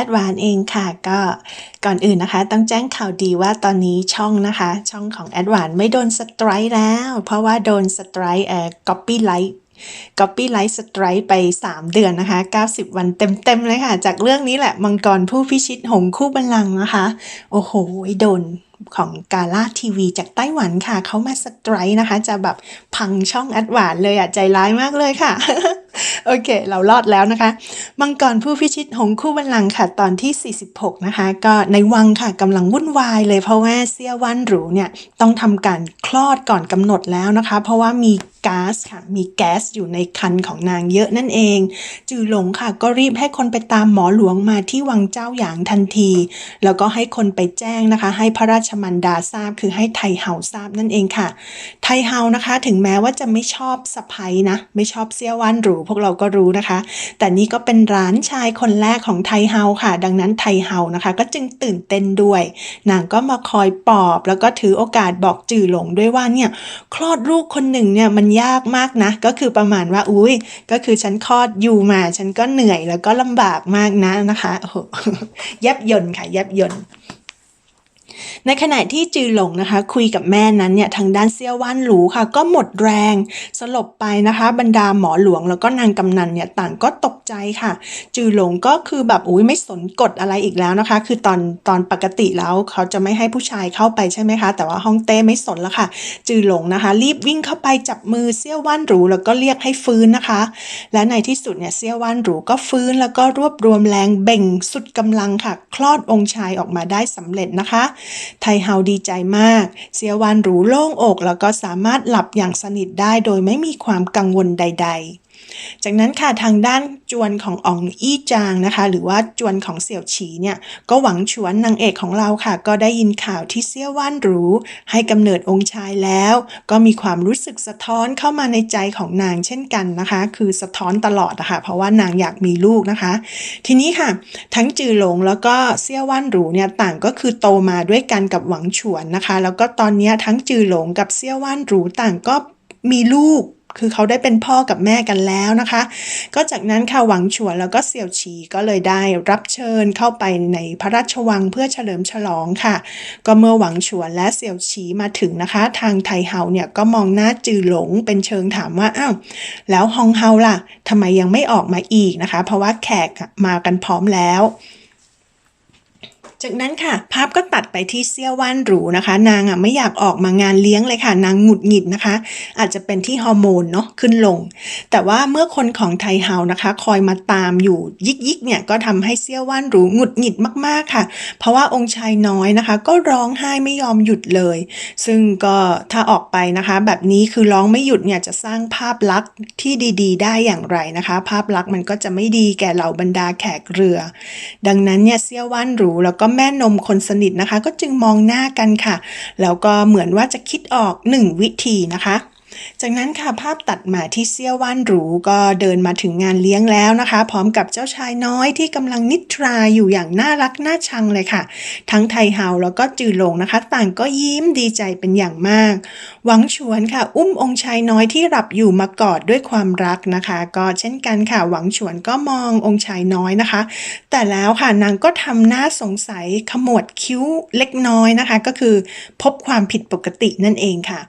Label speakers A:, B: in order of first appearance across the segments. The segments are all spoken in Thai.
A: แอดวานเองค่ะ ก็ก่อนอื่นนะคะ ต้องแจ้งข่าวดีว่าตอนนี้ช่องนะคะ ช่องของแอดวานไม่โดนสไตร์แล้ว เพราะว่าโดนสไตร์เอ่อ copyright copyright strike ไป 3 เดือนนะคะ 90 วันเต็ม ๆ เลยค่ะ จากเรื่องนี้แหละมังกรผู้พิชิตหงคู่บัลลังก์นะคะ โอ้โห โดนของกาล่าทีวีจากไต้หวันค่ะ เขามาสไตร์นะคะ จะแบบพังช่องแอดวานเลยอะ ใจร้ายมากเลยค่ะ โอเค เรารอดแล้วนะคะ มังกรผู้พิชิตหงคู่บัลลังก์ค่ะตอนที่ 46 นะคะ ก็ในวังค่ะกำลังวุ่นวายเลยเพราะว่าเซียวันหรูเนี่ยต้องทำการคลอดก่อนกำหนดแล้วนะคะ เพราะว่ามีก๊าซค่ะ มีแก๊สอยู่ในคันของนางเยอะนั่นเอง จือหลงค่ะ ก็รีบให้คนไปตามหมอหลวงมาที่วังเจ้าหยางทันที แล้วก็ให้คนไปแจ้งนะคะ ให้พระราชมันดาทราบคือให้ไทเฮาทราบนั่นเองค่ะ ไทเฮานะคะ ถึงแม้ว่าจะไม่ชอบสะพ้ยนะ ไม่ชอบเซี่ยวันหรูพวกเราก็รู้นะคะ แต่นี่ก็เป็นร้านชายคนแรกของไทเฮาค่ะ ดังนั้นไทเฮานะคะ ก็จึงตื่นเต้นด้วย นางก็มาคอยปอบ แล้วก็ถือโอกาสบอกจือหลงด้วยว่าเนี่ยคลอดลูกคนหนึ่งเนี่ยมันยากมากนะ ก็คือประมาณว่าอุ้ยก็คือฉันคลอดอยู่มา ฉันก็เหนื่อยแล้วก็ลำบากมากนะนะคะโอ้โหแยบยนต์ค่ะแยบยนต์ ในขณะที่จือหลงนะคะ คุยกับแม่นั้นเนี่ยทางด้านเซียวว่านหลูค่ะ ก็หมดแรง สลบไปนะคะ บรรดาหมอหลวงแล้วก็นางกำนันเนี่ยต่างก็ตกใจค่ะ จือหลงก็คือแบบอุ้ยไม่สนกฎอะไรอีกแล้วนะคะ คือตอนตอนปกติแล้วเขาจะไม่ให้ผู้ชายเข้าไปใช่ไหมคะ แต่ว่าฮ่องเต้ไม่สนแล้วค่ะ จือหลงนะคะ รีบวิ่งเข้าไปจับมือเซียวว่านหรูแล้วก็เรียกให้ฟื้นนะคะ และในที่สุดเนี่ยเซียวว่านหรูก็ฟื้นแล้วก็รวบรวมแรงเบ่งสุดกำลังค่ะ คลอดองค์ชายออกมาได้สำเร็จนะคะไทเฮาดีใจมาก เสียววานหรูโล่งอก แล้วก็สามารถหลับอย่างสนิทได้โดยไม่มีความกังวลใด ๆจากนั้นค่ะทางด้านจวนของอองอี้จางนะคะ หรือว่าจวนของเสี่ยวฉีเนี่ยก็หวังฉวนนางเอกของเราค่ะ ก็ได้ยินข่าวที่เซี่ยวว่านหรูให้กำเนิดองค์ชายแล้ว ก็มีความรู้สึกสะท้อนเข้ามาในใจของนางเช่นกันนะคะ คือสะท้อนตลอดนะคะเพราะว่านางอยากมีลูกนะคะ ทีนี้ค่ะ ทั้งจือหลงแล้วก็เซี่ยวว่านหรูเนี่ยต่างก็คือโตมาด้วยกันกับหวังฉวนนะคะ แล้วก็ตอนนี้ทั้งจือหลงกับเซี่ยวว่านหรูต่างก็มีลูก คือเขาได้เป็นพ่อกับแม่กันแล้วนะคะ ก็จากนั้นค่ะหวังฉวนแล้วก็เสี่ยวฉีก็เลยได้รับเชิญเข้าไปในพระราชวังเพื่อเฉลิมฉลองค่ะ ก็เมื่อหวังฉวนและเสี่ยวฉีมาถึงนะคะ ทางไทเฮาเนี่ยก็มองหน้าจือหลงเป็นเชิงถามว่าอ้าวแล้วฮองเฮาล่ะทำไมยังไม่ออกมาอีกนะคะ เพราะว่าแขกมากันพร้อมแล้ว จากนั้นค่ะ ภาพก็ตัดไปที่เซี่ยวว่านหรูนะคะ นางอะไม่อยากออกมางานเลี้ยงเลยค่ะ นางหงุดหงิดนะคะ อาจจะเป็นที่ฮอร์โมนเนาะขึ้นลง แต่ว่าเมื่อคนของไทเฮานะคะ คอยมาตามอยู่ยิกยิกเนี่ยก็ทำให้เซี่ยวว่านหรูหงุดหงิดมากๆค่ะ เพราะว่าองค์ชายน้อยนะคะ ก็ร้องไห้ไม่ยอมหยุดเลย ซึ่งก็ถ้าออกไปนะคะ แบบนี้คือร้องไม่หยุดเนี่ยจะสร้างภาพลักษณ์ที่ดีๆ ได้อย่างไรนะคะ ภาพลักษณ์มันก็จะไม่ดีแก่เหล่าบรรดาแขกเรือ ดังนั้นเนี่ยเซี่ยวว่านหรูแล้วก็แม่นมคนสนิทนะคะ ก็จึงมองหน้ากันค่ะ แล้วก็เหมือนว่าจะคิดออกหนึ่งวิธีนะคะ จากนั้นค่ะภาพตัดมาที่เซี่ยวว่านหรูก็เดินมาถึงงานเลี้ยงแล้วนะคะ พร้อมกับเจ้าชายน้อยที่กำลังนิทราอยู่อย่างน่ารักน่าชังเลยค่ะ ทั้งไทเฮาแล้วก็จือหลงนะคะ ต่างก็ยิ้มดีใจเป็นอย่างมาก หวังฉวนค่ะ อุ้มองค์ชายน้อยที่หลับอยู่มากอดด้วยความรักนะคะ ก็เช่นกันค่ะ หวังฉวนก็มององค์ชายน้อยนะคะ แต่แล้วค่ะนางก็ทำหน้าสงสัยขมวดคิ้วเล็กน้อยนะคะ ก็คือพบความผิดปกตินั่นเองค่ะ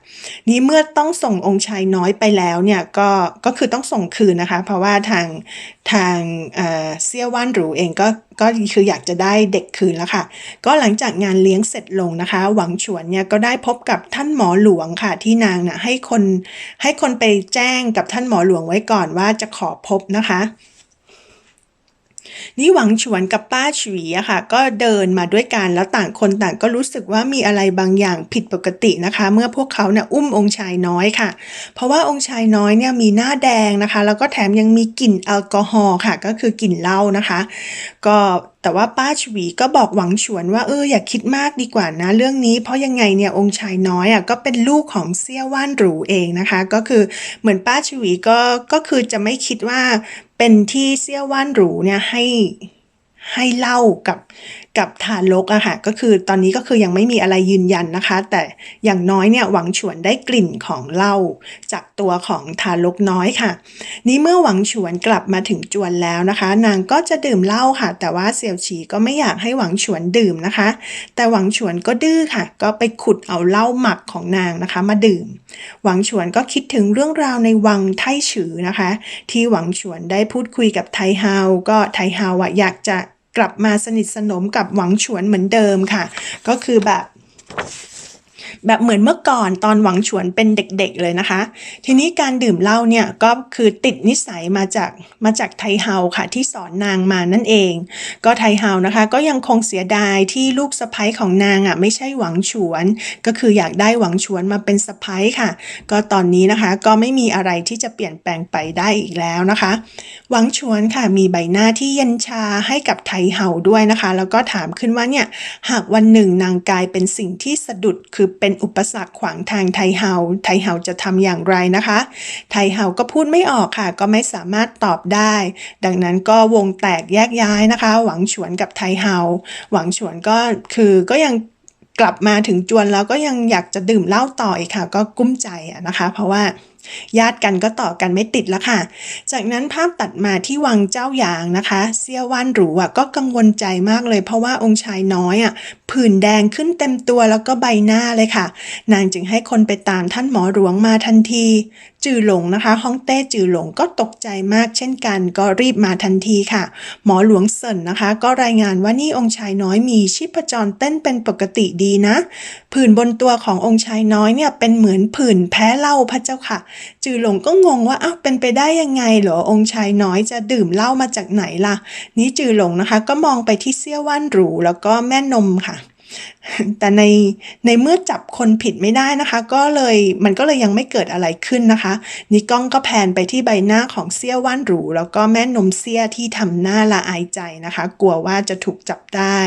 A: นี้เมื่อต้องส่งองค์ชายน้อยไปแล้วเนี่ยก็ก็คือต้องส่งคืนนะคะ เพราะว่าทางทางเซี่ยวว่านหรูเองก็ก็คืออยากจะได้เด็กคืนแล้วค่ะ ก็หลังจากงานเลี้ยงเสร็จลงนะคะ หวังฉวนเนี่ยก็ได้พบกับท่านหมอหลวงค่ะที่นางน่ะให้คนให้คนไปแจ้งกับท่านหมอหลวงไว้ก่อนว่าจะขอพบนะคะ นี่หวังฉวนกับป้าฉวีอะค่ะ ก็เดินมาด้วยกันแล้วต่างคนต่างก็รู้สึกว่ามีอะไรบางอย่างผิดปกตินะคะ เมื่อพวกเขาเนี่ยอุ้มองค์ชายน้อยค่ะ เพราะว่าองค์ชายน้อยเนี่ยมีหน้าแดงนะคะ แล้วก็แถมยังมีกลิ่นแอลกอฮอล์ค่ะ ก็คือกลิ่นเหล้านะคะ ก็แต่ว่าป้าฉวีก็บอกหวังฉวนว่าเอออย่าคิดมากดีกว่านะ เรื่องนี้เพราะยังไงเนี่ยองค์ชายน้อยอะก็เป็นลูกของเซี่ยวว่านหรูเองนะคะ ก็คือเหมือนป้าฉวีก็ก็คือจะไม่คิดว่า เป็นที่เซี่ยวว่านหรูเนี่ยให้ให้เล้ากับกับทารกอะค่ะก็คือตอนนี้ก็คือยังไม่มีอะไรยืนยันนะคะ แต่อย่างน้อยเนี่ยหวังฉวนได้กลิ่นของเหล้าจากตัวของทารกน้อยค่ะ นี่เมื่อหวังฉวนกลับมาถึงจวนแล้วนะคะ นางก็จะดื่มเหล้าค่ะ แต่ว่าเสี่ยวฉีก็ไม่อยากให้หวังฉวนดื่มนะคะ แต่หวังฉวนก็ดื้อค่ะ ก็ไปขุดเอาเหล้าหมักของนางนะคะ มาดื่ม หวังฉวนก็คิดถึงเรื่องราวในวังไทฉือนะคะ ที่หวังฉวนได้พูดคุยกับไทเฮา ก็ไทเฮาอะอยากจะกลับมาสนิทสนมกับหวังฉวนเหมือนเดิมค่ะ ก็คือแบบ แบบเหมือนเมื่อก่อนตอนหวังฉวนเป็นเด็กๆเลยนะคะ ทีนี้การดื่มเหล้าเนี่ยก็คือติดนิสัยมาจากมาจากไทเฮาค่ะที่สอนนางมานั่นเอง ก็ไทเฮานะคะก็ยังคงเสียดายที่ลูกสะใภ้ของนางอะไม่ใช่หวังฉวน ก็คืออยากได้หวังฉวนมาเป็นสะใภ้ค่ะ ก็ตอนนี้นะคะก็ไม่มีอะไรที่จะเปลี่ยนแปลงไปได้อีกแล้วนะคะ หวังฉวนค่ะมีใบหน้าที่เย็นชาให้กับไทเฮาด้วยนะคะ แล้วก็ถามขึ้นว่าเนี่ยหากวันหนึ่งนางกายเป็นสิ่งที่สะดุดคือเป็นอุปสรรคขวางทางไทเฮา ไทเฮาจะทำอย่างไรนะคะ ไทเฮาก็พูดไม่ออกค่ะ ก็ไม่สามารถตอบได้ ดังนั้นก็วงแตกแยกย้ายนะคะ หวังฉวนกับไทเฮา หวังฉวนก็คือก็ยังกลับมาถึงจวนแล้วก็ยังอยากจะดื่มเหล้าต่ออีกค่ะ ก็กุ้มใจนะคะ เพราะว่า ญาติกันก็ต่อกันไม่ติดแล้วค่ะ จากนั้นภาพตัดมาที่วังเจ้าหยางนะคะ เซียวว่านหรูอะก็กังวลใจมากเลย เพราะว่าองค์ชายน้อยอะผื่นแดงขึ้นเต็มตัวแล้วก็ใบหน้าเลยค่ะ นางจึงให้คนไปตามท่านหมอหลวงมาทันที จือหลงนะคะฮ่องเต้จือหลงก็ตกใจมากเช่นกัน ก็รีบมาทันทีค่ะ หมอหลวงเซินนะคะ ก็รายงานว่านี่องค์ชายน้อยมีชีพจรเต้นเป็นปกติดีนะ ผื่นบนตัวขององค์ชายน้อยเนี่ยเป็นเหมือนผื่นแพ้เหล้าพระเจ้าค่ะ จือหลงก็งงว่าอ้าวเป็นไปได้ยังไงเหรอองค์ชายน้อยจะดื่มเหล้ามาจากไหนล่ะ นี่จือหลงนะคะ ก็มองไปที่เซี่ยวว่านหรูแล้วก็แม่นมค่ะแต่ในในเมื่อจับคนผิดไม่ได้นะคะ ก็เลยมันก็เลยยังไม่เกิดอะไรขึ้นนะคะนี่กล้องก็แพนไปที่ใบหน้าของเซี่ยวว่านหรู แล้วก็แม่นมเซี่ยที่ทำหน้าละอายใจนะคะ กลัวว่าจะถูกจับได้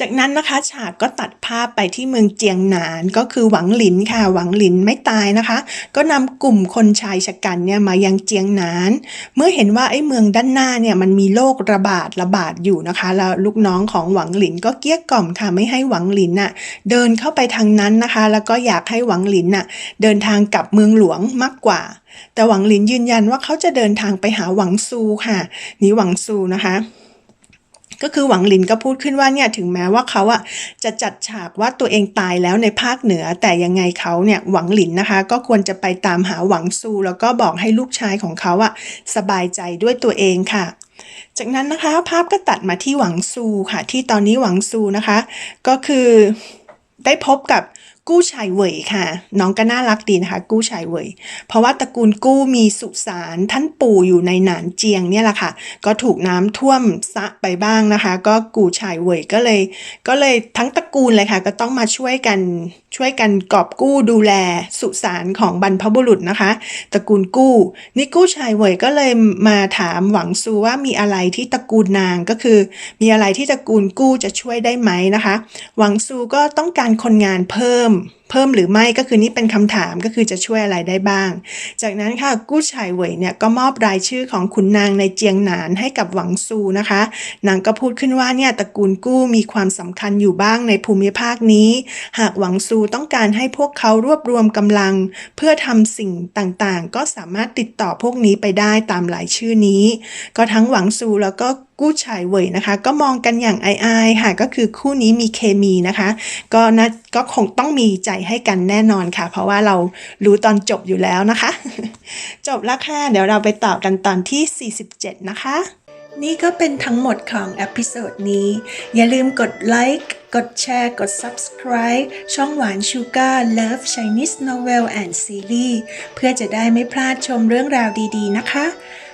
A: จากนั้นนะคะฉากก็ตัดภาพไปที่เมืองเจียงหนานก็คือหวังหลินค่ะ หวังหลินไม่ตายนะคะ ก็นำกลุ่มคนชายชะกันเนี่ยมายังเจียงหนาน เมื่อเห็นว่าไอ้เมืองด้านหน้าเนี่ยมันมีโรคระบาดระบาดอยู่นะคะ แล้วลูกน้องของหวังหลินก็เกลี้ยกล่อมค่ะไม่ให้หวังหลินน่ะเดินเข้าไปทางนั้นนะคะ แล้วก็อยากให้หวังหลินน่ะเดินทางกลับเมืองหลวงมากกว่า แต่หวังหลินยืนยันว่าเขาจะเดินทางไปหาหวังซูค่ะนี่หวังซูนะคะ ก็คือหวังหลินก็พูดขึ้นว่าเนี่ยถึงแม้ว่าเขาอะจะจัดฉากว่าตัวเองตายแล้วในภาคเหนือ แต่ยังไงเขาเนี่ยหวังหลินนะคะ ก็ควรจะไปตามหาหวังซูแล้วก็บอกให้ลูกชายของเขาอะสบายใจด้วยตัวเองค่ะ จากนั้นนะคะภาพก็ตัดมาที่หวังซูค่ะ ที่ตอนนี้หวังซูนะคะ ก็คือได้พบกับ กู้ชายเหวยค่ะ น้องก็น่ารักดีนะคะ กู้ชายเหวยเพราะว่าตระกูลกู้มีสุสานท่านปู่อยู่ในหนานเจียงเนี่ยแหละค่ะ ก็ถูกน้ำท่วมซะไปบ้างนะคะ ก็กู้ชายเหวยก็เลย ก็เลยทั้งตระกูลเลยค่ะ ก็ต้องมาช่วยกัน ช่วยกันกอบกู้ดูแลสุสานของบรรพบุรุษนะคะ ตระกูลกู้นี่กู้ชายเหวยก็เลยมาถามหวังซูว่ามีอะไรที่ตระกูลนางก็คือ มีอะไรที่ตระกูลกู้จะช่วยได้ไหมนะคะ หวังซูก็ต้องการคนงานเพิ่ม เพิ่มหรือไม่ก็คือนี่เป็นคำถามก็คือจะช่วยอะไรได้บ้าง จากนั้นค่ะกู้ชายเหวยเนี่ยก็มอบรายชื่อของขุนนางในเจียงหนานให้กับหวังซูนะคะ นางก็พูดขึ้นว่าเนี่ยตระกูลกู้มีความสำคัญอยู่บ้างในภูมิภาคนี้ หากหวังซูต้องการให้พวกเขารวบรวมกำลัง เพื่อทำสิ่งต่างๆ ก็สามารถติดต่อพวกนี้ไปได้ตามหลายชื่อนี้ ก็ทั้งหวังซูแล้วก็ กู้ชายเวยนะคะ ก็มองกันอย่างอายๆค่ะ ก็คือคู่นี้มีเคมีนะคะ ก็นะก็คงต้องมีใจให้กันแน่นอนค่ะ เพราะว่าเรารู้ตอนจบอยู่แล้วนะคะ จบแล้วค่ะ เดี๋ยวเราไปต่อกันตอนที่ 47 นะคะ นี่ก็เป็นทั้งหมดของเอพิโซดนี้ อย่าลืมกดไลค์กดแชร์กด Subscribe ช่องหวานชูการ์ Love Chinese Novel and Series เพื่อจะได้ไม่พลาดชมเรื่องราวดีๆนะคะ